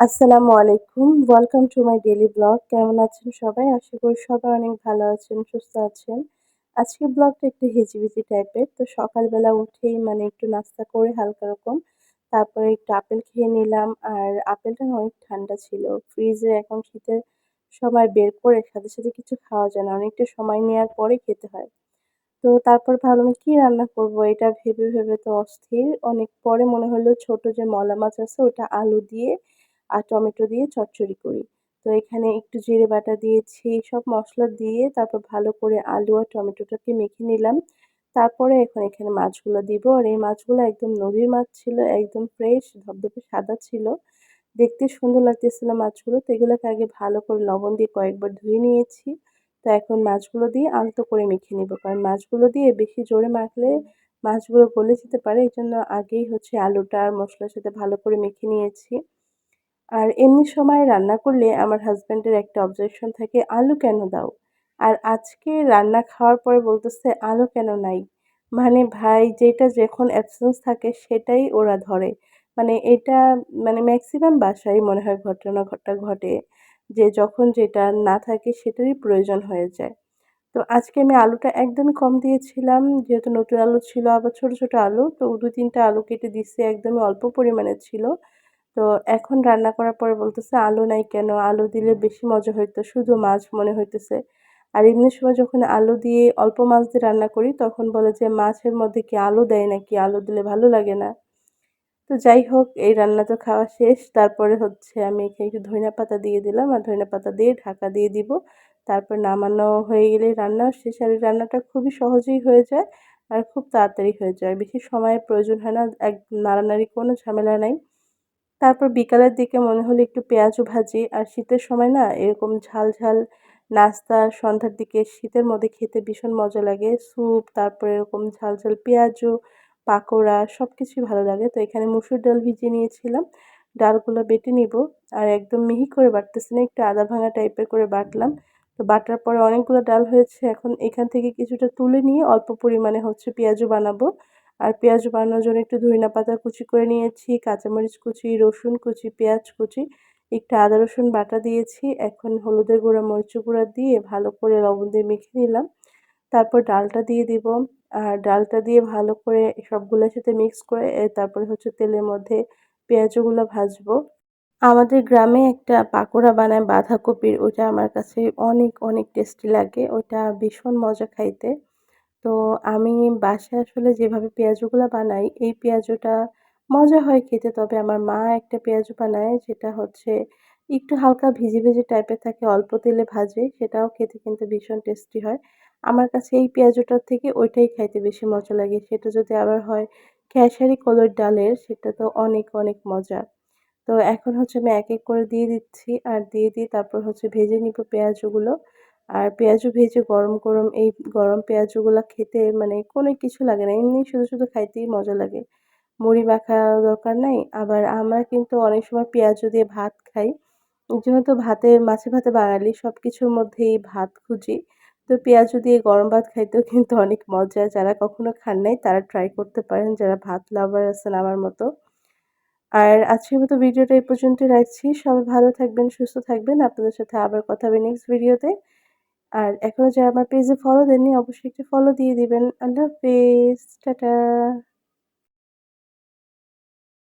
আসসালামু আলাইকুম। Welcome to my daily blog কেমন আছেন সবাই? আশা করি সবাই অনেক ভালো আছেন, সুস্থ আছেন। আজকে ব্লগটা একটু হিজিবিজি টাইপের তো সকালবেলা উঠেই মানে একটু নাস্তা করে হালকা রকম, তারপরে একটু আপেল খেয়ে নিলাম। আর আপেলটা অনেক ঠান্ডা ছিল। ফ্রিজে এখন শীতের সময় বের করে সাথে সাথে কিছু খাওয়া যায় না। অনেকটা সময় নেওয়ার পরে খেতে হয়। তো তারপর ভাবলাম কি রান্না করব? এটা ভেবে ভেবে তো অস্থির। অনেক পরে মনে হলো ছোট যে মলা মাছ আছে, ওটা আলু দিয়ে আর টমেটো দিয়ে চচ্চড়ি করি। তো এখানে একটু জিরে বাটা দিয়েছি, সব মশলা দিয়ে তারপর ভালো করে আলু আর টমেটোটাকে মেখে নিলাম। তারপরে এখন এখানে মাছগুলো দিব আর এই মাছগুলো একদম নদীর মাছ ছিল, একদম ফ্রেশ ধবধবে সাদা ছিল। দেখতে সুন্দর লাগতেছিল মাছগুলো। তো এগুলোকে আগে ভালো করে লবণ দিয়ে কয়েকবার ধুয়ে নিয়েছি। তো এখন মাছগুলো দিয়ে আলতো করে মেখে নিব। কারণ মাছগুলো দিয়ে বেশি জোরে মাখলে মাছগুলো গলে যেতে পারে। এই জন্য আগেই হচ্ছে আলুটা আর মশলার সাথে ভালো করে মেখে নিয়েছি। আর এমনি সময় রান্না করলে আমার হাজব্যান্ডের একটা অবজেকশন থাকে, আলু কেন দাও? আর আজকে রান্না খাওয়ার পরে বলতেছে, আলু কেন নাই? মানে ভাই, যেটা যখন অ্যাবসেন্স থাকে সেটাই ওরা ধরে। মানে এটা মানে ম্যাক্সিমাম বাসায় মনে হয় ঘটনা ঘটা ঘটে যে যখন যেটা না থাকে সেটারই প্রয়োজন হয়ে যায়। তো আজকে আমি আলুটা একদমই কম দিয়েছিলাম, যেহেতু নতুন আলু ছিল, আবার ছোট ছোট আলু, তো দু তিনটা আলু কেটে দিচ্ছি একদমই অল্প পরিমাণে ছিল। তো এখন রান্না করার পরে বলতেছে, আলু নাই কেন? আলু দিলে বেশি মজা হইতো, শুধু মাছ মনে হইতেছে। আর এমনি সময় যখন আলু দিয়ে অল্প মাছ দিয়ে রান্না করি, তখন বলে যে, মাছের মধ্যে কি আলু দেয় নাকি? আলু দিলে ভালো লাগে না। তো যাই হোক, এই রান্না তো খাওয়া শেষ। তারপরে হচ্ছে আমি এখানে একটু ধনিয়া পাতা দিয়ে দিলাম। আর ধনিয়া পাতা দিয়ে ঢাকা দিয়ে দিব। তারপর নামানো হয়ে গেলে রান্নাও শেষ। আর এই রান্নাটা খুবই সহজেই হয়ে যায় আর খুব তাড়াতাড়ি হয়ে যায়। বেশি সময়ের প্রয়োজন হয় না। এক নাড়ানাড়ি কোনো ঝামেলা নাই। তারপর বিকালের দিকে মনে হলো একটু পেঁয়াজও ভাজি, আর শীতের সময় না এরকম ঝাল ঝাল নাস্তা, সন্ধ্যার দিকে শীতের মধ্যে খেতে ভীষণ মজা লাগে। স্যুপ, তারপরে এরকম ঝাল ঝাল পেঁয়াজও পাকোড়া সব কিছুই ভালো লাগে। তো এখানে মুসুর ডাল ভিজিয়ে নিয়েছিলাম। ডালগুলো বেটে নিব। আর একদম মিহি করে বাটতেছি না, একটু আদা ভাঙা টাইপের করে বাটলাম। তো বাটার পরে অনেকগুলো ডাল হয়েছে। এখন এখান থেকে কিছুটা তুলে নিয়ে অল্প পরিমাণে হচ্ছে পেঁয়াজও বানাবো। আর পেঁয়াজ বানানোর জন্য একটু ধনিয়া পাতা কুচি করে নিয়েছি, কাঁচামরিচ কুচি, রসুন কুচি, পেঁয়াজ কুচি, একটু আদা, রসুন বাটা দিয়েছি। এখন হলুদের গুঁড়া মরিচ গুঁড়া দিয়ে ভালো করে লবণ দিয়ে মেখে নিলাম। তারপর ডালটা দিয়ে দিব। আর ডালটা দিয়ে ভালো করে সবগুলোর সাথে মিক্স করে তারপরে হচ্ছে তেলের মধ্যে পেঁয়াজগুলো ভাজবো। আমাদের গ্রামে একটা পাকোড়া বানায় বাঁধাকপির ওটা আমার কাছে অনেক অনেক টেস্টি লাগে। ওটা ভীষণ মজা খাইতে। তো আমি বাসায় আসলে যেভাবে পেঁয়াজুগুলো বানাই, এই পেঁয়াজুটা মজা হয় খেতে। তবে আমার মা একটা পেঁয়াজু বানায় যেটা হচ্ছে একটু হালকা ভিজে ভিজে টাইপের থাকে, অল্প তেলে ভাজে, সেটাও খেতে কিন্তু ভীষণ টেস্টি হয়। আমার কাছে এই পেঁয়াজুটার থেকে ওইটাই খাইতে বেশি মজা লাগে। সেটা যদি আবার হয় খেসারি কলর ডালের, সেটা তো অনেক অনেক মজা। তো এখন হচ্ছে আমি এক এক করে দিয়ে দিচ্ছি, আর দিয়ে দিয়ে তারপর হচ্ছে ভেজে নিব পেঁয়াজগুলো। আর পেঁয়াজু ভেজে গরম গরম, এই গরম পেঁয়াজুগুলো খেতে মানে কোনো কিছু লাগে না। এমনি শুধু শুধু খাইতেই মজা লাগে। মুড়ি মাখা দরকার নাই। আবার আমরা কিন্তু অনেক সময় পেঁয়াজু দিয়ে ভাত খাই। যেহেতু ভাতে মাছে ভাতে বাঙালি সব কিছুর মধ্যেই ভাত খুঁজি। তো পেঁয়াজু দিয়ে গরম ভাত খাইতেও কিন্তু অনেক মজা। যারা কখনো খান নাই, তারা ট্রাই করতে পারেন। যারা ভাত লাভার আছেন আমার মতো। আর আজকের মতো ভিডিওটা এই পর্যন্তই রাখছি। সবাই ভালো থাকবেন, সুস্থ থাকবেন। আপনাদের সাথে আবার কথা হবে নেক্সট ভিডিওতে আর এখনও যারা আমার পেজে ফলো দেননি, অবশ্যই একটু ফলো দিয়ে দিবেন। আল্লাহ হাফেজ, টাটা।